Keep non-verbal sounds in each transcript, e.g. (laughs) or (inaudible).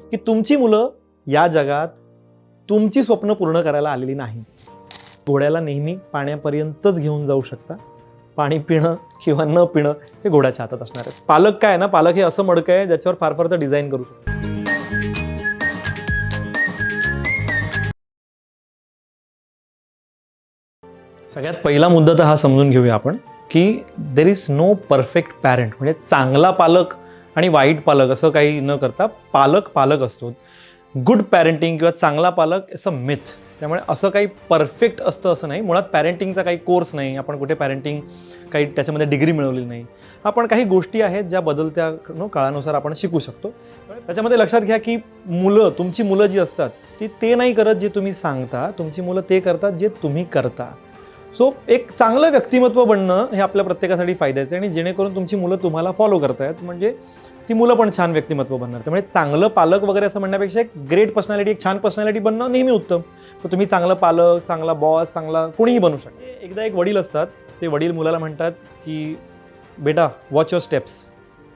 की तुमची मुलं या जगात तुमची स्वप्न पूर्ण करायला आलेली नाही. घोड्याला नेहमी पाण्यापर्यंतच घेऊन जाऊ शकता. पाणी पिणं किंवा न पिणं हे घोड्याच्या हातात असणार आहे पालक काय आहे ना? पालक हे असं मडकं आहे ज्याच्यावर फार फार तर डिझाईन करू शकतो. सगळ्यात पहिला मुद्दा तर हा समजून घेऊया आपण की there is no perfect parent म्हणजे चांगला पालक आणि वाईट पालक असं काही न करता पालक पालक असतो. गुड पॅरेंटिंग किंवा चांगला पालक इट्स अ मिथ त्यामुळे असं काही परफेक्ट असतं असं नाही. मुळात पॅरेंटिंगचा काही कोर्स नाही. आपण कुठे पॅरेंटिंग काही त्याच्यामध्ये डिग्री मिळवली नाही. आपण काही गोष्टी आहेत ज्या बदलत्या नो काळानुसार आपण शिकू शकतो. त्याच्यामध्ये लक्षात घ्या की मुलं तुमची मुलं जी असतात ती ते नाही करत जे तुम्ही सांगता. तुमची मुलं ते करतात जे तुम्ही करता. सो एक चांगलं व्यक्तिमत्व बनणं हे आपल्या प्रत्येकासाठी फायद्याचं आहे आणि जेणेकरून तुमची मुलं तुम्हाला फॉलो करतायत. म्हणजे ती मुलं पण छान व्यक्तिमत्व बनणार. त्यामुळे चांगलं पालक वगैरे असं म्हणण्यापेक्षा एक ग्रेट पर्सनॅलिटी एक छान पर्सनॅलिटी बनणं नेहमी उत्तम. तर तुम्ही चांगलं पालक चांगला बॉस चांगला कोणीही बनू शकता. एकदा एक वडील असतात ते वडील मुलाला म्हणतात की बेटा वॉच युअर स्टेप्स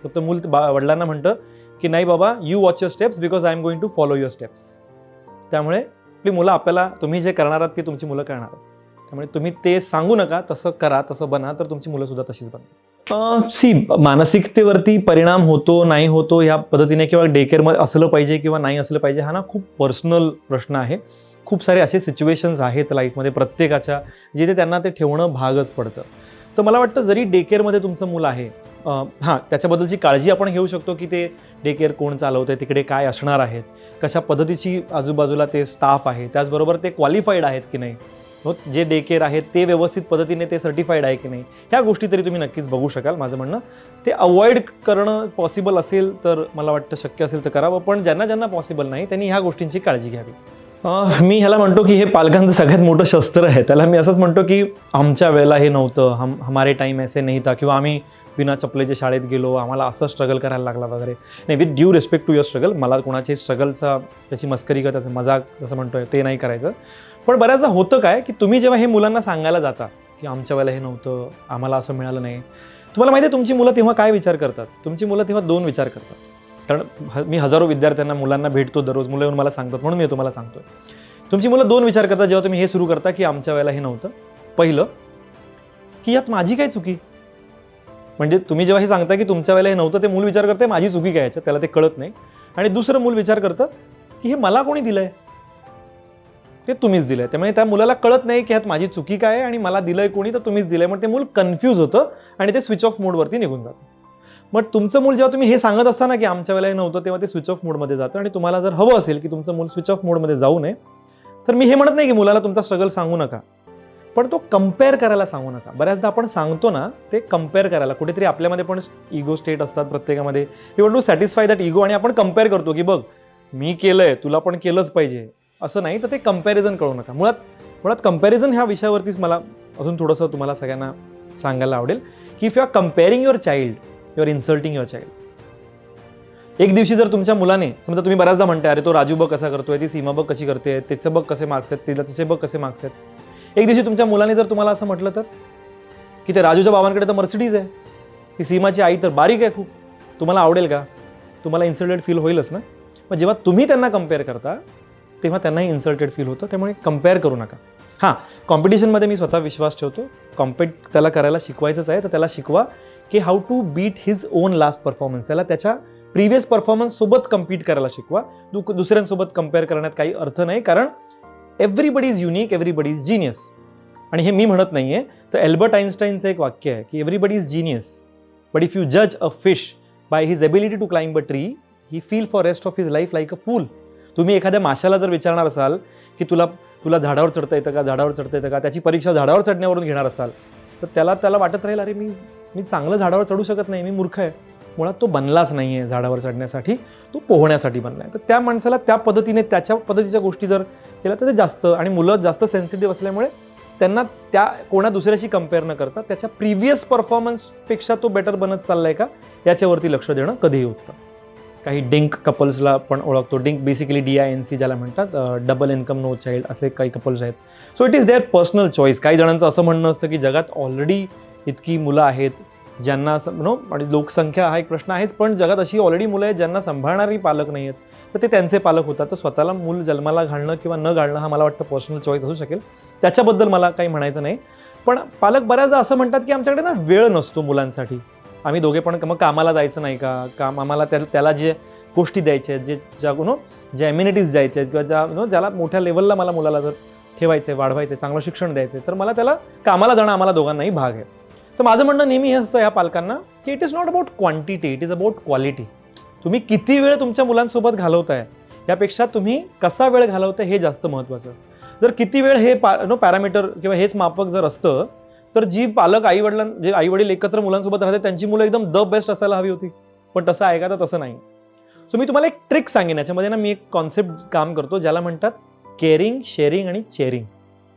तर मूल बा वडिलांना म्हणतं की नाही बाबा you watch your steps because I am going to follow your steps त्यामुळे आपली मुलं आपल्याला तुम्ही जे करणार आहात ते तुमची मुलं करणार आहात. त्यामुळे तुम्ही ते सांगू नका तसं करा तसं बना तर तुमची मुलं सुद्धा तशीच बनतात सी मानसिकतेवरती परिणाम होतो नाही होतो ह्या पद्धतीने किंवा डे केअरमध्ये असलं पाहिजे किंवा नाही असलं पाहिजे हा ना खूप पर्सनल प्रश्न आहे. खूप सारे असे सिच्युएशन्स आहेत लाईफमध्ये प्रत्येकाच्या जिथे त्यांना ते ठेवणं भागच पडतं. तर मला वाटतं जरी डे केअरमध्ये तुमचं मुलं आहे हां त्याच्याबद्दलची काळजी आपण घेऊ शकतो की ते डे केअर कोण चालवतं आहे तिकडे काय असणार आहेत कशा पद्धतीची आजूबाजूला ते स्टाफ आहे त्याचबरोबर ते क्वालिफाईड आहेत की नाही जे डे केअर आहेत ते व्यवस्थित पद्धतीने ते सर्टिफाईड आहे की नाही ह्या गोष्टी तरी तुम्ही नक्कीच बघू शकाल माझं म्हणणं. ते अवॉइड करणं पॉसिबल असेल तर मला वाटतं शक्य असेल तर करावं पण ज्यांना ज्यांना पॉसिबल नाही त्यांनी ह्या गोष्टींची काळजी घ्यावी. मी ह्याला म्हणतो की हे पालकांचं सगळ्यात मोठं शस्त्र आहे त्याला मी असंच म्हणतो की आमच्या वेळेला हे नव्हतं हम हमारे टाईम ऐसे नाही था किंवा आम्ही बिना चपलेच्या शाळेत गेलो आम्हाला असं स्ट्रगल करायला लागला वगैरे. नाही with due respect to your struggle मला कोणाची स्ट्रगलचा त्याची मस्करी किंवा त्याचं मजाक जसं म्हणतोय ते नाही करायचं. पण बऱ्याचदा होतं काय की तुम्ही जेव्हा हे मुलांना सांगायला जाता की आमच्या वेळेला हे नव्हतं आम्हाला असं मिळालं नाही तुम्हाला माहिती आहे तुमची मुलं तेव्हा काय विचार करतात? तुमची मुलं तेव्हा दोन विचार करतात. कारण मी हजारो विद्यार्थ्यांना मुलांना भेटतो दररोज मुलं येऊन मला सांगतात म्हणून मी तुम्हाला सांगतो तुमची मुलं दोन विचार करतात जेव्हा तुम्ही हे सुरू करता की आमच्या वेळेला हे नव्हतं. पहिलं की यात माझी काय चुकी? म्हणजे तुम्ही जेव्हा हे सांगता की तुमच्या वेळेला हे नव्हतं ते मूल विचार करते माझी चुकी काय याच्यात त्याला ते कळत नाही. आणि दुसरं मूल विचार करतं की हे मला कोणी दिलं आहे ते तुम्हीच दिलं आहे त्यामुळे म्हणजे त्या मुलाला कळत नाही की ह्यात माझी चुकी काय आहे आणि मला दिलं आहे कोणी तर तुम्हीच दिलं आहे मग ते मूल कन्फ्यूज होतं आणि ते स्विच ऑफ मोडवरती निघून जातं. मग तुमचं मूल जेव्हा तुम्ही हे सांगत असताना की आमच्या वेळेला नव्हतं तेव्हा ते स्विच ऑफ मोडमध्ये जातं आणि तुम्हाला जर हवं असेल की तुमचं मूल स्विच ऑफ मोडमध्ये जाऊ नये तर मी हे म्हणत नाही की मुलाला तुमचा स्ट्रगल सांगू नका. पण तो कंपेअर करायला सांगू नका. बऱ्याचदा आपण सांगतो ना ते कंपेअर करायला. कुठेतरी आपल्यामध्ये पण इगो स्टेट असतात प्रत्येकामध्ये. You want to satisfy that ego आणि आपण कंपेअर करतो की बघ मी केलं आहे तुला पण केलंच पाहिजे. असं नाही तर ते कंपॅरिझन कळू नका. मुळात मुळात कंपॅरिझन ह्या विषयावरतीच मला अजून थोडंसं तुम्हाला सगळ्यांना सांगायला आवडेल की if you are comparing your child you are insulting your child एक दिवशी जर तुमच्या मुलाने समजा तुम्ही बऱ्याचदा म्हणताय अरे तो राजू बघ कसा करतोय ती सीमा बघ कशी करते त्याचं बघ कसे मार्क्स आहेत तिला तिचे बघ कसे मार्क्स आहेत. एक दिवशी तुमच्या मुलाने जर तुम्हाला असं म्हटलं तर की ते राजूच्या बाबांकडे तर मर्सिडीज आहे ती सीमाची आई तर बारीक आहे खूप. तुम्हाला आवडेल का? तुम्हाला इन्सल्टेड फील होईलच ना? मग जेव्हा तुम्ही त्यांना कंपेअर करता तेव्हा त्यांनाही इन्सल्टेड फील होतं. त्यामुळे कंपेअर करू नका. हां कॉम्पिटिशनमध्ये मी स्वतः विश्वास ठेवतो. कॉम्पिट त्याला करायला शिकवायचंच आहे. तर त्याला शिकवा की how to beat his own last performance त्याला त्याच्या प्रिव्हियस परफॉर्मन्ससोबत कम्पीट करायला शिकवा. दु दुसऱ्यांसोबत कंपेअर करण्यात काही अर्थ नाही. कारण everybody is unique everybody is genius आणि हे मी म्हणत नाही आहे तर एल्बर्ट आईन्स्टाईनचं एक वाक्य आहे की everybody is genius but if you जज a fish by his ability to climb a tree he feel for rest of his life like a fool तुम्ही एखाद्या माशाला जर विचारणार असाल की तुला तुला झाडावर चढता येतं का झाडावर चढता येतं का त्याची परीक्षा झाडावर चढण्यावरून घेणार असाल तर त्याला त्याला वाटत राहील अरे मी मी चांगलं झाडावर चढू शकत नाही मी मूर्ख आहे. मुळात तो बनलाच नाही आहे झाडावर चढण्यासाठी तो पोहण्यासाठी बनला आहे. तर त्या माणसाला त्या पद्धतीने त्याच्या पद्धतीच्या गोष्टी जर केल्या तर ते जास्त आणि मुलं जास्त सेन्सिटिव्ह असल्यामुळे त्यांना त्या कोणा दुसऱ्याशी कंपेअर न करता त्याच्या प्रिव्हियस परफॉर्मन्सपेक्षा तो बेटर बनत चाललाय का याच्यावरती लक्ष देणं कधीही उत्तम. काही डिंक कपल्सला पण ओळखतो. DINK basically D I N C ज्याला म्हणतात डबल इन्कम नो चाइल्ड असे काही कपल्स आहेत. So it is their personal choice काही जणांचं असं म्हणणं असतं की जगात ऑलरेडी इतकी मुलं आहेत ज्यांना नो आणि म्हणजे लोकसंख्या हा एक प्रश्न आहेच पण जगात अशी ऑलरेडी मुलं आहेत ज्यांना सांभाळणारी पालक नाही आहेत तर ते त्यांचे पालक होतात. तर स्वतःला मूल जन्माला घालणं किंवा न घालणं हा मला वाटतं पर्सनल चॉईस असू शकेल. त्याच्याबद्दल मला काही म्हणायचं नाही. पण पालक बऱ्याचदा असं म्हणतात की आमच्याकडे ना वेळ नसतो मुलांसाठी. आम्ही दोघे पण मग कामाला जायचं नाही का? काम आम्हाला त्या त्याला जे गोष्टी द्यायच्या आहेत जे ज्या नो ज्या एम्युनिटीज द्यायच्या आहेत किंवा ज्या नो ज्याला मोठ्या लेवलला मला मुलाला जर ठेवायचं आहे वाढवायचं आहे चांगलं शिक्षण द्यायचं आहे तर मला त्याला कामाला जाणं आम्हाला दोघांनाही भाग आहे. तर माझं म्हणणं नेहमी हे असतं या पालकांना की it is not about quantity it is about quality तुम्ही किती वेळ तुमच्या मुलांसोबत घालवताय यापेक्षा तुम्ही कसा वेळ घालवताय हे जास्त महत्त्वाचं जर किती वेळ हे पा नो पॅरामीटर किंवा हेच मापक जर असतं तर जी पालक आई वडिलां जे आई वडील एकत्र मुलांसोबत राहते त्यांची मुलं एकदम द बेस्ट असायला हवी होती. पण तसं आहे का? तर तसं नाही. सो मी तुम्हाला एक ट्रिक सांगेन. याच्यामध्ये ना मी एक कॉन्सेप्ट काम करतो ज्याला म्हणतात केअरिंग शेअरिंग आणि चेअरिंग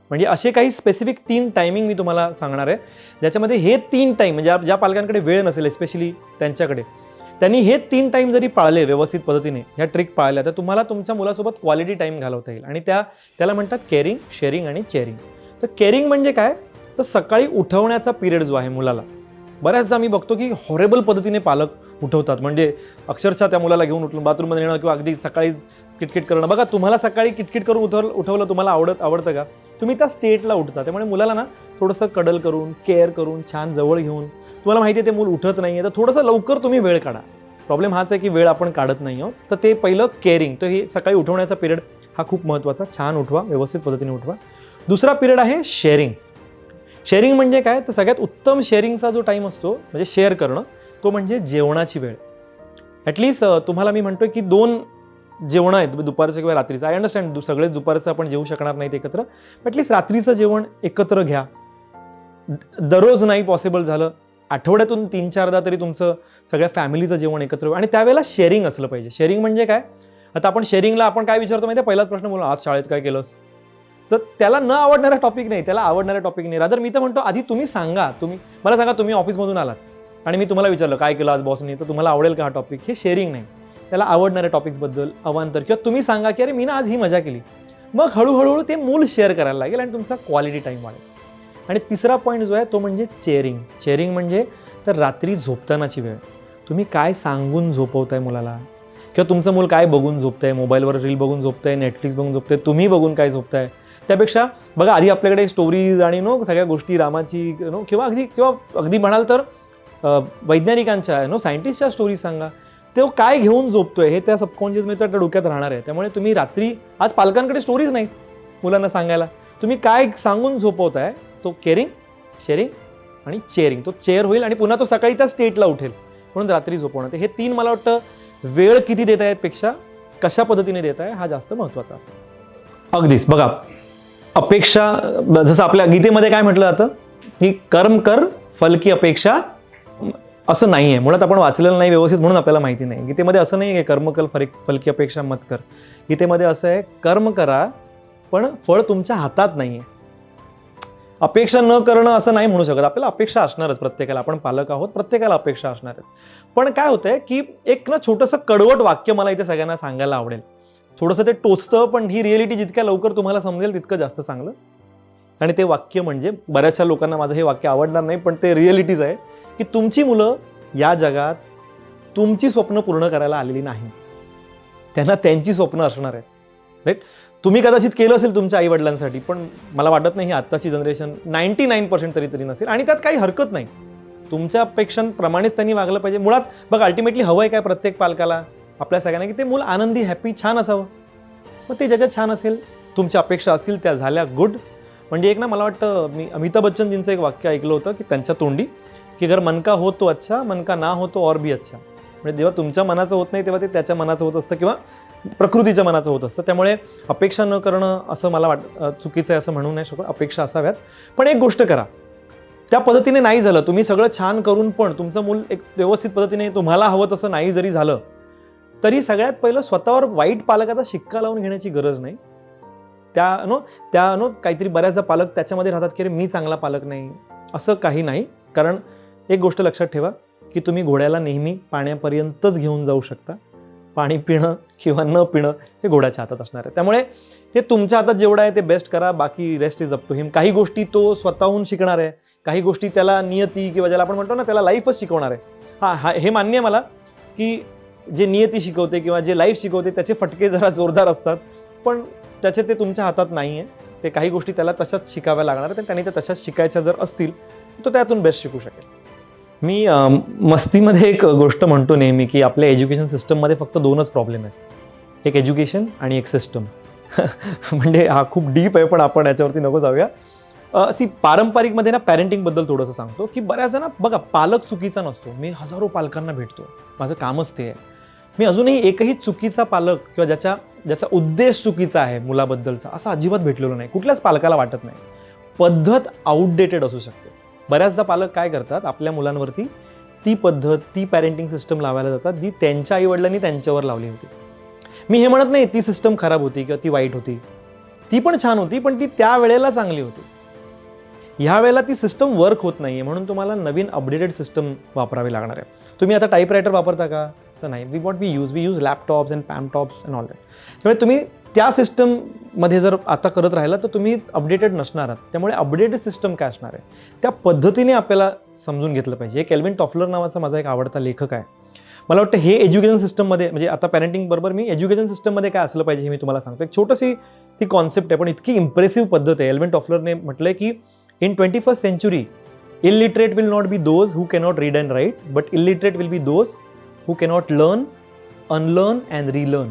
म्हणजे असे काही स्पेसिफिक तीन टायमिंग मी तुम्हाला सांगणार आहे. ज्याच्यामध्ये हे तीन टाईम म्हणजे ज्या- पालकांकडे वेळ नसेल स्पेशली त्यांच्याकडे त्यांनी हे तीन टाईम जरी पाळले व्यवस्थित पद्धतीने ह्या ट्रिक पाळल्या तर तुम्हाला तुमच्या मुलासोबत क्वालिटी टाईम घालवता येईल. आणि त्या त्याला म्हणतात केअरिंग शेअरिंग आणि चेअरिंग तर केअरिंग म्हणजे काय? तर सकाळी उठवण्याचा पिरियड जो आहे मुलाला बऱ्याचदा मी बघतो की हॉरेबल पद्धतीने पालक उठवतात. म्हणजे अक्षरशः त्या मुलाला घेऊन उठून बाथरूममध्ये येणं किंवा अगदी सकाळी किटकिट करणं. बघा तुम्हाला सकाळी किटकिट करून उठव उठवलं तुम्हाला आवडत आवडतं का? तुम्ही त्या स्टेटला उठता. त्यामुळे मुलाला ना थोडंसं कडल करून केअर करून छान जवळ घेऊन तुम्हाला माहिती आहे ते मूल उठत नाही आहे तर थोडंसं लवकर तुम्ही वेळ काढा. प्रॉब्लेम हाच आहे की वेळ आपण काढत नाही आहोत. तर ते पहिलं केअरिंग तर हे सकाळी उठवण्याचा पिरियड हा खूप महत्त्वाचा. छान उठवा व्यवस्थित पद्धतीने उठवा. दुसरा पिरियड आहे शेअरिंग शेअरिंग म्हणजे काय? तर सगळ्यात उत्तम शेअरिंगचा जो टाईम असतो म्हणजे शेअर करणं तो म्हणजे जेवणाची वेळ. ॲटलीस्ट तुम्हाला मी म्हणतोय की दोन जेवण आहेत दुपारचं किंवा रात्रीचं. आय अंडरस्टँड सगळेच दुपारचं आपण जेवू शकणार नाहीत एकत्र. ॲटलीस्ट रात्रीचं जेवण एकत्र घ्या. दररोज नाही पॉसिबल झालं. आठवड्यातून तीन चारदा तरी तुमचं सगळ्या फॅमिलीचं जेवण एकत्र आणि त्यावेळेला शेअरिंग असलं पाहिजे. शेअरिंग म्हणजे काय? आता आपण शेअरिंगला आपण काय विचारतो माहिती आहे पहिलाच प्रश्न बोला आज शाळेत काय केलंस? तर त्याला न आवडणारा टॉपिक नाही त्याला आवडणारा टॉपिक नाही. रादर मी तर म्हणतो आधी तुम्ही सांगा तुम्ही मला सांगा तुम्ही ऑफिसमधून आलात. आणि मी तुम्हाला विचारलं काय केलं आज बॉसनी तर तुम्हाला आवडेल का हा टॉपिक हे शेअरिंग नाही. त्याला आवडणाऱ्या टॉपिक्सबद्दल अवांतर किंवा तुम्ही सांगा की अरे मी ना आज ही मजा केली. मग हळूहळू ते मूल शेअर करायला लागेल आणि तुमचा क्वालिटी टाईम वाढेल. आणि तिसरा पॉईंट जो आहे तो म्हणजे चेअरिंग चेअरिंग म्हणजे तर रात्री झोपतानाची वेळ. तुम्ही काय सांगून झोपवताय मुलाला? किंवा तुमचं मूल काय बघून झोपतंय? मोबाईलवर रील बघून झोपतंय? नेटफ्लिक्स बघून झोपतंय? तुम्ही बघून काय झोपताय? त्यापेक्षा बघा आधी आपल्याकडे स्टोरीज आणि नो सगळ्या गोष्टी रामाची नो किंवा अगदी किंवा अगदी म्हणाल तर वैज्ञानिकांच्या नो सायंटिस्टच्या स्टोरीज सांगा. तो काय घेऊन झोपतोय हे त्या सबकॉन्शियसमध्ये त्या डोक्यात राहणार आहे. त्यामुळे तुम्ही रात्री आज पालकांकडे स्टोरीज नाही मुलांना सांगायला. तुम्ही काय सांगून झोपवताय तो केअरिंग शेअरिंग आणि चेअरिंग तो चेअर होईल आणि पुन्हा तो सकाळी त्या स्टेटला उठेल. म्हणून रात्री झोपवणं. तर हे तीन मला वाटतं वेळ किती देत आहेत पेक्षा कशा पद्धतीने देत आहे हा जास्त महत्त्वाचा असेल. अगदीच. बघा अपेक्षा जसं आपल्या गीतेमध्ये काय म्हटलं जातं? की कर्म कर फल की अपेक्षा असं नाही आहे मुळात आपण वाचलेलं नाही व्यवस्थित म्हणून आपल्याला माहिती नाही. गीतेमध्ये असं नाही आहे कर्म कर फल फलकी अपेक्षा मत कर. गीतेमध्ये असं आहे कर्म करा पण फळ तुमच्या हातात नाही आहे अपेक्षा न करणं असं नाही म्हणू शकत. आपल्याला अपेक्षा असणारच प्रत्येकाला. आपण पालक आहोत प्रत्येकाला अपेक्षा असणार आहेत पण काय होतंय की एक ना छोटंसं कडवट वाक्य मला इथे सगळ्यांना सांगायला आवडेल. थोडंसं ते टोचतं पण ही रिअलिटी जितक्या लवकर तुम्हाला समजेल तितकं जास्त चांगलं. आणि ते वाक्य म्हणजे बऱ्याचशा लोकांना माझं हे वाक्य आवडणार नाही पण ते रिअलिटीज आहे की तुमची मुलं या जगात तुमची स्वप्न पूर्ण करायला आलेली नाही. त्यांना त्यांची स्वप्न असणार आहेत. राईट तुम्ही कदाचित केलं असेल तुमच्या आईवडिलांसाठी पण मला वाटत नाही आत्ताची जनरेशन नाईन्टी नाईन पर्सेंट तरी तरी नसेल. आणि त्यात काही हरकत नाही. तुमच्या अपेक्षांप्रमाणेच त्यांनी वागलं पाहिजे. मुळात बघ अल्टिमेटली हवं आहे काय प्रत्येक पालकाला? आपल्या सगळ्यांना की ते मूल आनंदी हॅपी छान असावं. मग ते ज्याच्यात छान असेल तुमच्या अपेक्षा असतील त्या झाल्या गुड म्हणजे एक ना मला वाटतं मी अमिताभ बच्चनजींचं एक वाक्य ऐकलं होतं की त्यांच्या तोंडी की अगर मन का हो तो अच्छा मन का ना हो तो और भी अच्छा. म्हणजे जेव्हा तुमच्या मनाचं होत नाही तेव्हा ते त्याच्या मनाचं होत असतं किंवा प्रकृतीच्या मनाचं होत असतं. त्यामुळे अपेक्षा न करणं असं मला वाट चुकीचं आहे असं म्हणू नाही शकत अपेक्षा असाव्यात. पण एक गोष्ट करा. त्या पद्धतीने नाही झालं तुम्ही सगळं छान करून पण तुमचं मूल एक व्यवस्थित पद्धतीने तुम्हाला हवं तसं नाही जरी झालं तरी सगळ्यात पहिलं स्वतःवर वाईट पालकाचा शिक्का लावून घेण्याची गरज नाही. त्या नो त्या नो काहीतरी बऱ्याचदा पालक त्याच्यामध्ये राहतात की अरे मी चांगला पालक नाही. असं काही नाही. कारण एक गोष्ट लक्षात ठेवा की तुम्ही घोड्याला नेहमी पाण्यापर्यंतच घेऊन जाऊ शकता. पाणी पिणं किंवा न पिणं हे घोड्याच्या हातात असणार आहे. त्यामुळे हे तुमच्या हातात जेवढं आहे ते बेस्ट करा बाकी rest is up to him काही गोष्टी तो स्वतःहून शिकणार आहे. काही गोष्टी त्याला नियती किंवा ज्याला आपण म्हणतो ना त्याला लाईफच शिकवणार आहे. हां हा हे मान्य आहे मला की जे नियती शिकवते किंवा जे लाईफ शिकवते त्याचे फटके जरा जोरदार असतात. पण त्याचे ते तुमच्या हातात नाही आहे ते काही गोष्टी त्याला तशाच शिकाव्या लागणार आहेत त्यांनी त्या तशाच शिकायच्या जर असतील तर त्यातून बेस्ट शिकू शकेल. मी मस्तीमध्ये एक गोष्ट म्हणतो नेहमी की आपल्या एज्युकेशन सिस्टममध्ये फक्त दोनच प्रॉब्लेम आहेत. एक एज्युकेशन आणि एक सिस्टम (laughs) म्हणजे हा खूप डीप आहे पण आपण याच्यावरती नको जाऊया. सी पारंपरिकमध्ये ना पॅरेंटिंगबद्दल थोडंसं सांगतो की बऱ्याच ना बघा पालक चुकीचा नसतो. मी हजारो पालकांना भेटतो. माझं कामच ते आहे. मी अजूनही एकही चुकीचा पालक किंवा ज्याच्या ज्याचा उद्देश चुकीचा आहे मुलाबद्दलचा असं अजिबात भेटलेलो नाही. कुठल्याच पालकाला वाटत नाही. पद्धत आउटडेटेड असू शकते. बऱ्याचदा पालक काय करतात आपल्या मुलांवरती ती पद्धत ती पॅरेंटिंग सिस्टम लावायला जातात जी त्यांच्या आईवडिलांनी त्यांच्यावर लावली होती. मी हे म्हणत नाही ती सिस्टम खराब होती किंवा ती वाईट होती. ती पण छान होती पण ती त्या वेळेला चांगली होती. ह्या वेळेला ती सिस्टम वर्क होत नाही आहे म्हणून तुम्हाला नवीन अपडेटेड सिस्टम वापरावी लागणार आहे. तुम्ही आता टाईपरायटर वापरता का? तर नाही. We what we use we use laptops and palmtops and all that त्यामुळे तुम्ही त्या सिस्टममध्ये जर आता करत राहिला तर तुम्ही अपडेटेड नसणार आहात. त्यामुळे अपडेटेड सिस्टम काय असणार आहे? त्या पद्धतीने आपल्याला समजून घेतलं पाहिजे. एक एल्विन टॉफलर नावाचा माझा एक आवडता लेखक आहे. मला वाटतं हे एज्युकेशन सिस्टममध्ये म्हणजे आता पॅरेंटिंग बरोबर मी एज्युकेशन सिस्टममध्ये काय असलं पाहिजे हे मी तुम्हाला सांगतो. एक छोटीशी ती कॉन्सेप्ट आहे पण इतकी इम्प्रेसिव्ह पद्धत आहे. एल्विन टॉफलरने म्हटलं आहे की in twenty first century illiterate will not be those who cannot read and write but illiterate will be those who cannot learn unlearn and relearn.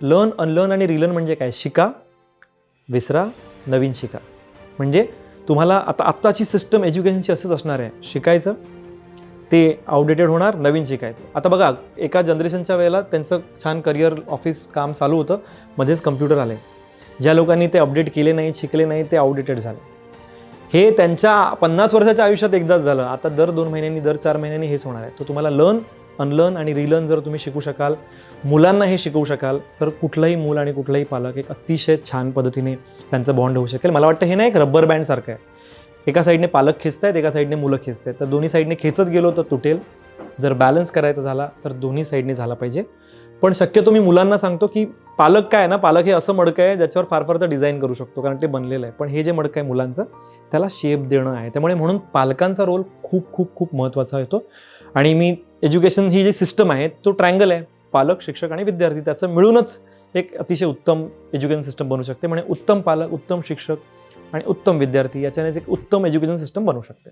Learn unlearn आणि रिलर्न म्हणजे काय? शिका विसरा नवीन शिका. म्हणजे तुम्हाला आता आत्ताची सिस्टम एज्युकेशनची असंच असणार आहे. शिकायचं ते आउटडेटेड होणार नवीन शिकायचं. आता बघा एका जनरेशनच्या वेळेला त्यांचं छान करिअर ऑफिस काम चालू होतं मध्येच कम्प्युटर आले ज्या लोकांनी ते अपडेट केले नाही शिकले नाही ते आउटडेटेड झाले. हे त्यांच्या पन्नास वर्षाच्या आयुष्यात एकदाच झालं. आता दर दोन महिन्यांनी दर चार महिन्यांनी हेच होणार आहे. तर तुम्हाला लर्न अनलर्न आणि रिलर्न जर तुम्ही शिकू शकाल मुलांना हे शिकवू शकाल तर कुठलंही मूल आणि कुठलाही पालक एक अतिशय छान पद्धतीने त्यांचं बॉन्ड होऊ शकेल. मला वाटतं हे ना एक रबर बँडसारखं आहे. एका साईडने पालक खेचतायत एका साईडने मुलं खेचत आहेत तर दोन्ही साईडने खेचत गेलो तर तुटेल. जर बॅलन्स करायचा झाला तर दोन्ही साईडने झाला पाहिजे. पण शक्यतो मी मुलांना सांगतो की पालक काय आहे ना पालक हे असं मडकं आहे ज्याच्यावर फार फार तर डिझाईन करू शकतो कारण ते बनलेलं आहे. पण हे जे मडकं आहे मुलांचं त्याला शेप देणं आहे. त्यामुळे म्हणून पालकांचा रोल खूप खूप खूप महत्त्वाचा येतो. आणि मी एज्युकेशन ही जी सिस्टम आहे तो ट्रँगल आहे. पालक शिक्षक आणि विद्यार्थी त्याचं मिळूनच एक अतिशय उत्तम एज्युकेशन सिस्टम बनू शकते. म्हणजे उत्तम पालक उत्तम शिक्षक आणि उत्तम विद्यार्थी याच्यानेच एक उत्तम एज्युकेशन सिस्टम बनू शकते.